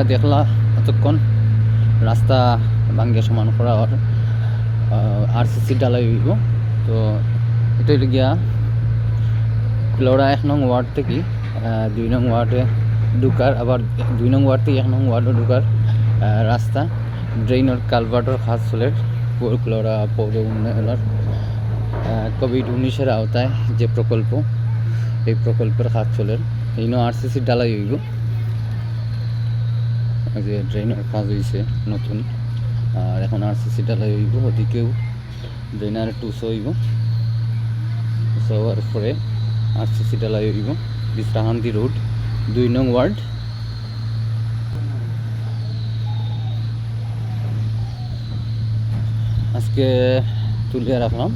আপনারা দেখলা এতক্ষণ। রাস্তা ভাঙ্গে সমান করা আর আর সিসি ডালাই হইব। তো এটা হইল গিয়া কুলাউড়া এক নং ওয়ার্ড থেকে দুই নং ওয়ার্ডে ঢুকার, আবার দুই নং ওয়ার্ড থেকে এক নং ওয়ার্ডে ঢুকার রাস্তা। ড্রেইনের কালভার্টর খাস চলের কুলাউড়া পৌর উন্নয়নের কোভিড উনিশের আওতায় যে প্রকল্প, এই প্রকল্পের কাজ চলের এইনো আরসিসি ডালাই হইব। এই যে ড্রেনের কাজ হয়েছে নতুন। আর এখন আরসিসি ডালাই হইব, ওদিকেও ড্রেনার টুসো হইব। হওয়ার পরে আরসিসি ডালাই হইব, বিশ্রাহান্তি রোড দুই নং ওয়ার্ড আজকে তুলে রাখলাম,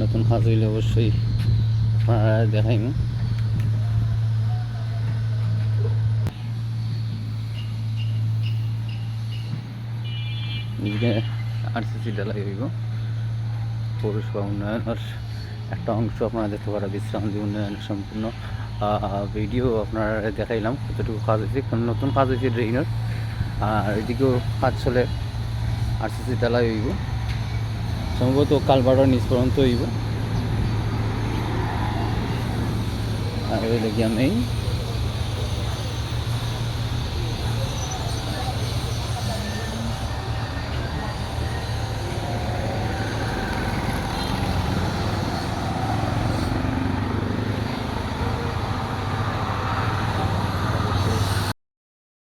নতুন কাজ হইলে অবশ্যই আপনারা দেখাইম। এদিকে আরসিসি ডালাই হইব। পৌরসভা উন্নয়নের একটা অংশ আপনারা দেখতে পারা বিশ্রান্তি উন্নয়নের সম্পূর্ণ। ভিডিও আপনারা দেখাইলাম, কতটুকু কাজ হয়েছে নতুন কাজ হয়েছে ড্রেইনের। আর এদিকেও কাজ চলে আরসিসি ডালাই হইব। সম্ভবত কালবাড়ার নিচ পর্যন্ত হইব। আর ওই আমি